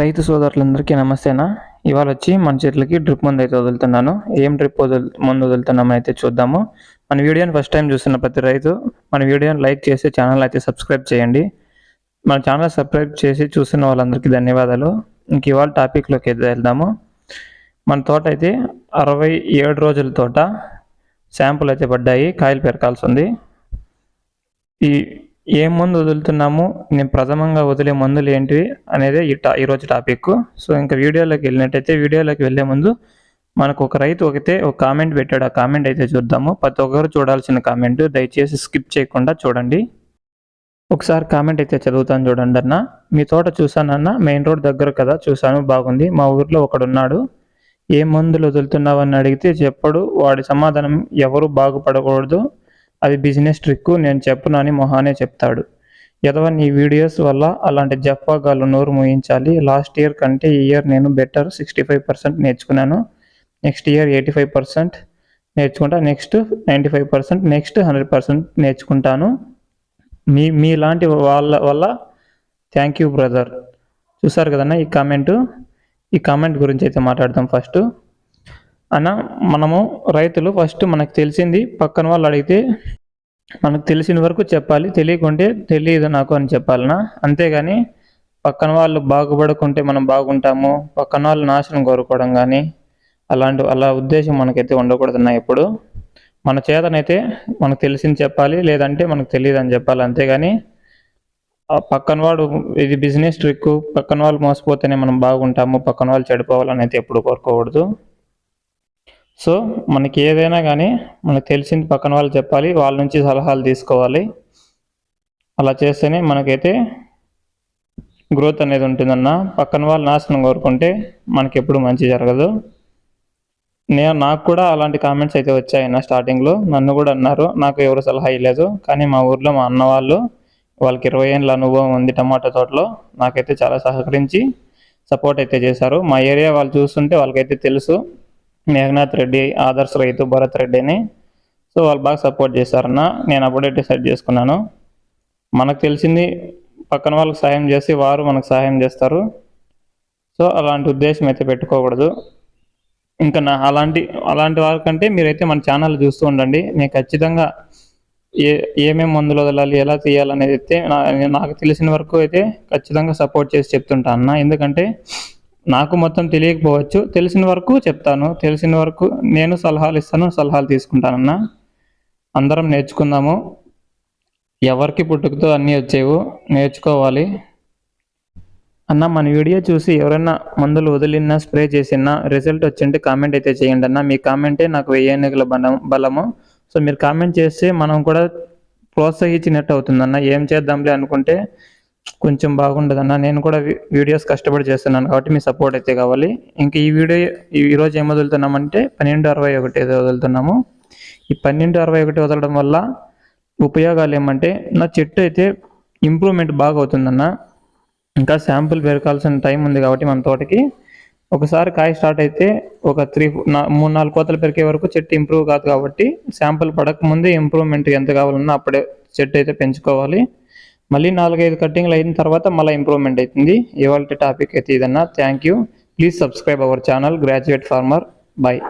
రైతు సోదరులందరికీ నమస్తేనా? ఇవాళ వచ్చి మన చెట్లకి డ్రిప్ మందు అయితే వదులుతున్నాను. ఏం డ్రిప్ వదులు మందు వదులుతున్నామో అయితే చూద్దాము. మన వీడియోని ఫస్ట్ టైం చూస్తున్న ప్రతి రైతు మన వీడియోని లైక్ చేసి ఛానల్ అయితే సబ్స్క్రైబ్ చేయండి. మన ఛానల్ సబ్స్క్రైబ్ చేసి చూస్తున్న వాళ్ళందరికీ ధన్యవాదాలు. ఇంక ఇవాళ టాపిక్లోకి అయితే వెళ్దాము. మన తోట అయితే అరవై ఏడు రోజుల తోట. శాంపుల్ అయితే పడ్డాయి. కాయలు పెరకాల్సి ఉంది ఈ ఏ మందు వదులుతున్నాము నేను ప్రథమంగా వదిలే మందులు ఏంటివి అనేది ఈ టా ఈరోజు టాపిక్. సో ఇంకా వీడియోలోకి వెళ్ళినట్టయితే వీడియోలోకి వెళ్ళే ముందు మనకు ఒక రైతు ఒకతే ఒక కామెంట్ పెట్టాడు. ఆ కామెంట్ అయితే చూద్దాము. ప్రతి ఒక్కరు చూడాల్సిన కామెంట్ దయచేసి స్కిప్ చేయకుండా చూడండి. ఒకసారి కామెంట్ అయితే చదువుతాను చూడండి అన్న. మీ తోట చూసానన్న మెయిన్ రోడ్ దగ్గర కదా చూశాను. బాగుంది. మా ఊర్లో ఒకడున్నాడు. ఏ మందులు వదులుతున్నావని అడిగితే చెప్పడు. వాడి సమాధానం ఎవరు బాగుపడకూడదు. అది బిజినెస్ ట్రిక్ నేను చెప్పునని మొహానే చెప్తాడు. ఎదవ నీ వీడియోస్ వల్ల అలాంటి జప్పాగాలు నోరు మూయించాలి. లాస్ట్ ఇయర్ కంటే ఈ ఇయర్ నేను బెటర్ సిక్స్టీ ఫైవ్ పర్సెంట్ నేర్చుకున్నాను. Next year eighty five percent నేర్చుకుంటా. Next ninety five percent next hundred percent నేర్చుకుంటాను. మీ మీలాంటి వాళ్ళ వల్ల థ్యాంక్ యూ బ్రదర్. చూసారు కదన్నా ఈ కామెంటు? ఈ కామెంట్ గురించి అయితే మాట్లాడదాం ఫస్ట్. అన్న మనము రైతులు ఫస్ట్ మనకు తెలిసింది పక్కన వాళ్ళు అడిగితే మనకు తెలిసిన వరకు చెప్పాలి. తెలియకుంటే తెలియదు నాకు అని చెప్పాలనా అంతేగాని పక్కన వాళ్ళు బాగుపడుకుంటే మనం బాగుంటాము పక్కన వాళ్ళు నాశనం కోరుకోవడం కానీ అలాంటి అలా ఉద్దేశం మనకైతే ఉండకూడదన్నా ఎప్పుడు. మన చేతనైతే మనకు తెలిసింది చెప్పాలి లేదంటే మనకు తెలియదు అని చెప్పాలి. అంతేగాని పక్కన వాడు ఇది బిజినెస్ ట్రిక్ పక్కన వాళ్ళు మోసపోతేనే మనం బాగుంటాము పక్కన వాళ్ళు చెడిపోవాలని అయితే ఎప్పుడు కోరుకోకూడదు. సో మనకి ఏదైనా కానీ మనకు తెలిసింది పక్కన వాళ్ళు చెప్పాలి వాళ్ళ నుంచి సలహాలు తీసుకోవాలి. అలా చేస్తేనే మనకైతే గ్రోత్ అనేది ఉంటుందన్న. పక్కన వాళ్ళు నాశనం కోరుకుంటే మనకి ఎప్పుడు మంచి జరగదు. నేను నాకు కూడా అలాంటి కామెంట్స్ అయితే వచ్చాయన్న స్టార్టింగ్లో నన్ను కూడా అన్నారు. నాకు ఎవరు సలహా ఇవ్వలేదు కానీ మా ఊర్లో మా అన్న వాళ్ళు వాళ్ళకి ఇరవై ఏళ్ళ అనుభవం ఉంది టమాటా తోటలో. నాకైతే చాలా సహకరించి సపోర్ట్ అయితే చేశారు. మా ఏరియా వాళ్ళు చూస్తుంటే వాళ్ళకైతే తెలుసు. మేఘనాథ్ రెడ్డి ఆదర్శ్ రైతు భరత్ రెడ్డి అని సో వాళ్ళు బాగా సపోర్ట్ చేశారన్న నేను అప్పుడే డిసైడ్ చేసుకున్నాను. మనకు తెలిసింది పక్కన వాళ్ళకి సహాయం చేసి వారు మనకు సహాయం చేస్తారు. సో అలాంటి ఉద్దేశం అయితే పెట్టుకోకూడదు. ఇంకా నా అలాంటి అలాంటి వారికంటే మీరైతే మన ఛానల్ చూస్తూ ఉండండి. నేను ఖచ్చితంగా ఏ ఏమేమి మందులు వదలాలి ఎలా తీయాలనేది అయితే నాకు తెలిసిన వరకు అయితే ఖచ్చితంగా సపోర్ట్ చేసి చెప్తుంటా అన్న. ఎందుకంటే నాకు మొత్తం తెలియకపోవచ్చు. తెలిసిన వరకు చెప్తాను. తెలిసిన వరకు నేను సలహాలు ఇస్తాను. సలహాలు తీసుకుంటానన్న. అందరం నేర్చుకుందాము. ఎవరికి పుట్టుకతో అన్నీ వచ్చేవు? నేర్చుకోవాలి. అన్న మన వీడియో చూసి ఎవరైనా మందులు వదిలినా స్ప్రే చేసినా రిజల్ట్ వచ్చింటే కామెంట్ అయితే చేయండి అన్న. మీ కామెంటే నాకు వెయ్యేనుగుల బలం బలము. సో మీరు కామెంట్ చేస్తే మనం కూడా ప్రోత్సహించినట్టు అవుతుందన్న. ఏం చేద్దాంలే అనుకుంటే కొంచెం బాగుండదన్న. నేను కూడా వీడియోస్ కష్టపడి చేస్తున్నాను కాబట్టి మీ సపోర్ట్ అయితే కావాలి. ఇంకా ఈ వీడియో ఈరోజు ఏం వదులుతున్నామంటే పన్నెండు అరవై ఒకటి వదులుతున్నాము. ఈ పన్నెండు అరవై ఒకటి వదలడం వల్ల ఉపయోగాలు ఏమంటే నా చెట్టు అయితే ఇంప్రూవ్మెంట్ బాగా అవుతుందన్న. ఇంకా శాంపుల్ పెరకాల్సిన టైం ఉంది కాబట్టి మన తోటకి. ఒకసారి కాయ స్టార్ట్ అయితే ఒక త్రీ మూడు నాలుగు కోతలు పెరిగే వరకు చెట్టు ఇంప్రూవ్ కాదు కాబట్టి శాంపుల్ పడకముందే ఇంప్రూవ్మెంట్ ఎంత కావాలన్నా అప్పుడే చెట్టు అయితే పెంచుకోవాలి. మళ్ళీ నాలుగైదు కటింగ్లు అయిన తర్వాత మళ్ళీ ఇంప్రూవ్మెంట్ అవుతుంది. ఇవాళ టాపిక్ అయితే ఇదన్నా. Thank you please subscribe our channel graduate farmer boy